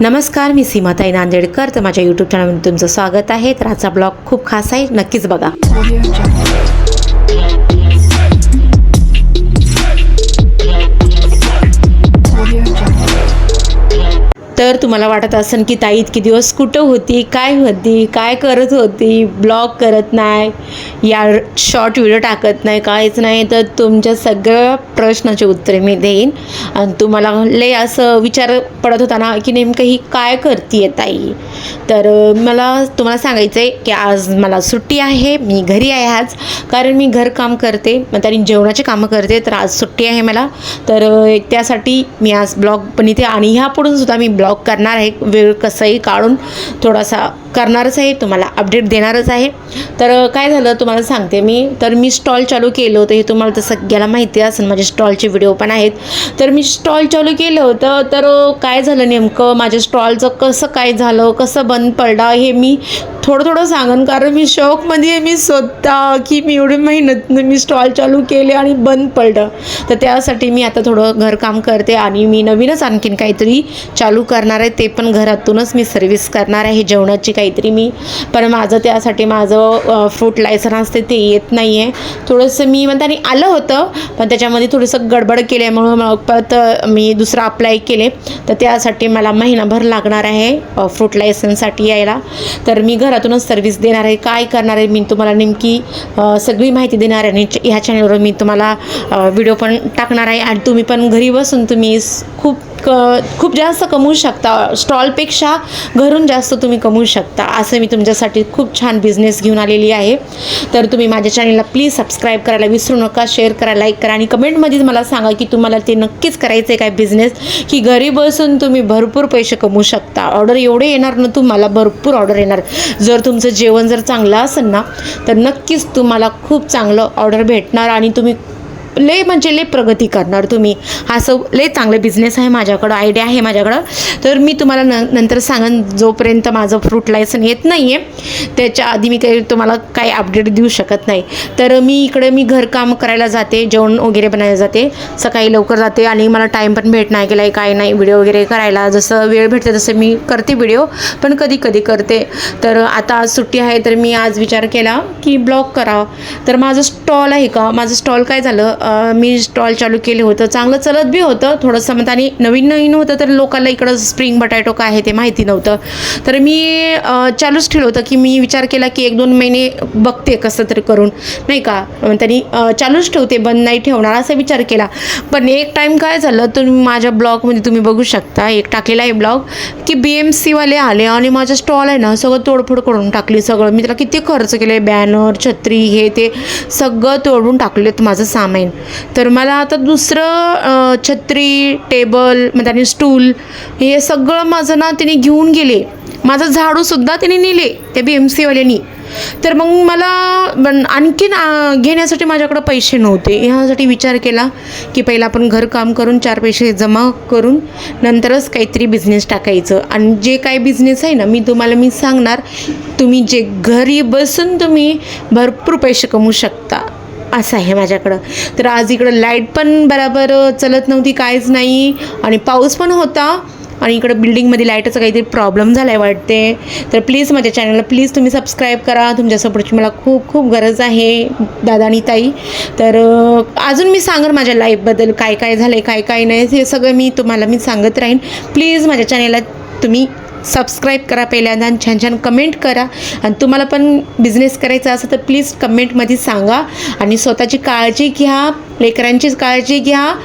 नमस्कार मी सीमाताई नांदेडकर तर माझ्या यूट्यूब चॅनलमध्ये तुमचं स्वागत आहे. तर आजचा ब्लॉग खूप खास आहे. नक्कीच बघा. तर तुम्हाला वाटत असेल की ताई इतकी दिवस कुठं होती काय होती काय करत होती ब्लॉग करत नाही या शॉर्ट व्हिडिओ टाकत नाही काहीच नाही. तर तुमच्या सगळ्या प्रश्नाचे उत्तरे मी देईन. आणि तुम्हाला लय असं विचार पडत होता ना की नेमकं ही काय करते ताई? तर मला तुम्हाला सांगायचं आहे की आज मला सुट्टी आहे मी घरी आहे आज. कारण मी घरकाम करते मग जेवणाचे कामं करते तर आज सुट्टी आहे मला. तर त्यासाठी मी आज ब्लॉग इथे आणि ह्यापुढून सुद्धा मी ब्लॉग करणार आहे. वेळ कसंही काढून थोडासा करणारच आहे तुम्हाला अपडेट देणारच आहे. तर काय झालं तुम्हाला सांगते मी. तर मी स्टॉल चालू केलं होतं हे तुम्हाला तर सगळ्याला माहिती असेल माझे स्टॉलचे व्हिडिओ पण आहेत. तर मी स्टॉल चालू केलं होतं तर काय झालं नेमकं? माझ्या स्टॉलचं कसं काय झालं? कसं बंद पडलं? हे मी थोडं थोडं सांगन कारण मी शौकमध्ये आहे मी स्वतः की मी एवढी मेहनत मी स्टॉल चालू केले आणि बंद पडलं. तर त्यासाठी मी आता थोडं घरकाम करते आणि मी नवीनच आणखीन काहीतरी चालू करणार आहे ते पण घरातूनच मी सर्व्हिस करणार आहे जेवणाची काही काहीतरी मी. पण माझं त्यासाठी माझं फ्रूट लायसन असते ते येत नाही आहे थोडंसं मी म्हणता आलं होतं पण त्याच्यामध्ये थोडंसं गडबड केल्यामुळं मग परत मी दुसरं अप्लाय केले. तर त्यासाठी मला महिनाभर लागणार आहे फ्रूट लायसन्ससाठी यायला. तर मी घरातूनच सर्व्हिस देणार आहे. काय करणार आहे मी तुम्हाला नेमकी सगळी माहिती देणार आहे. आणि ह्या चॅनलवर मी तुम्हाला व्हिडिओ पण टाकणार आहे. आणि तुम्ही पण घरी बसून तुम्ही खूप क खूप जास्त कमवू शकता. स्टॉलपेक्षा घरून जास्त तुम्ही कमवू शकता. असं मी तुमच्यासाठी खूप छान बिझनेस घेऊन आलेली आहे. तर तुम्ही माझ्या चॅनलला प्लीज सबस्क्राईब करायला विसरू नका. शेअर करा लाईक करा आणि कमेंटमध्ये मला सांगा की तुम्हाला ते नक्कीच करायचं आहे काय बिझनेस की घरी बसून तुम्ही भरपूर पैसे कमवू शकता. ऑर्डर एवढे येणार ना तुम्हाला भरपूर ऑर्डर येणार. जर तुमचं जेवण जर चांगलं असेल ना तर नक्कीच तुम्हाला खूप चांगलं ऑर्डर भेटणार आणि तुम्ही लय म्हणजे लय प्रगती करणार तुम्ही. असं लय चांगलं बिझनेस आहे माझ्याकडं आयडिया आहे माझ्याकडं. तर मी तुम्हाला न नंतर सांगन जोपर्यंत माझं फ्रूट लायसन येत नाही आहे त्याच्या आधी मी काही तुम्हाला काही अपडेट देऊ शकत नाही. तर मी इकडे मी घरकाम करायला जाते जेवण वगैरे बनायला जाते. सकाळी लवकर जाते आणि मला टाईम पण भेट नाही केला काय नाही व्हिडिओ वगैरे करायला. जसं वेळ भेटते तसं मी करते व्हिडिओ पण कधी कधी करते. तर आता आज सुट्टी आहे तर मी आज विचार केला की ब्लॉग करावं तर माझं स्टॉल आहे का? माझं स्टॉल काय झालं? मी स्टॉल चालू केलं होतं. चांगलं चलत बी होतं. थोडंसं मग आणि नवीन नवीन होतं तर लोकांना इकडं स्प्रिंग बटाटो काय आहे ते माहिती नव्हतं. तर मी चालूच ठेवलं होतं की मी विचार केला की एक दोन महिने बघते कसं तरी करून. नाही का? त्यांनी चालूच ठेवते. बंद नाही ठेवणार असा विचार केला. पण एक टाईम काय झालं तर माझ्या ब्लॉगमध्ये तुम्ही बघू शकता. एक टाकलेला आहे ब्लॉग की बी एम सीवाले आले आणि माझं स्टॉल आहे ना सगळं तोडफोड करून टाकली सगळं. मी त्याला किती खर्च केले? बॅनर छत्री हे ते सगळं तोडून टाकलेत माझं सामान. तर मला आता दुसरं छत्री टेबल मग त्याने स्टूल हे सगळं माझं ना तिने घेऊन गेले. माझं झाडूसुद्धा तिने नेले त्या बी एम सीवाल्यांनी तर मग मला पण आणखीन घेण्यासाठी माझ्याकडं पैसे नव्हते. ह्यासाठी विचार केला की पहिला आपण घरकाम करून चार पैसे जमा करून नंतरच काहीतरी बिझनेस टाकायचं. आणि जे काय बिझनेस आहे ना मी तुम्हाला मी सांगणार तुम्ही जे घरी बसून तुम्ही भरपूर पैसे कमवू शकता. असं आहे माझ्याकडं. तर आज इकडं लाइट पण बराबर चलत नव्हती काहीच नाही. आणि पाऊस पण होता आणि इकडं बिल्डिंगमध्ये लाईटचा काहीतरी प्रॉब्लेम झाला आहे वाटते. तर प्लीज माझ्या चॅनलला प्लीज तुम्ही सबस्क्राईब करा. तुमच्या सपोर्टची मला खूप खूप गरज आहे दादा आणि ताई. तर अजून मी सांगेन माझ्या लाईफबद्दल काय काय झालं आहे काय काय नाही हे सगळं मी तुम्हाला मी सांगत राहीन. प्लीज माझ्या चॅनलला तुम्ही सबस्क्राईब करा पहिल्यांदा आणि छान छान कमेंट करा. आणि तुम्हाला पण बिझनेस करायचा असेल तर प्लीज कमेंटमध्ये सांगा. आणि स्वतःची काळजी घ्या लेकरांची काळजी घ्या.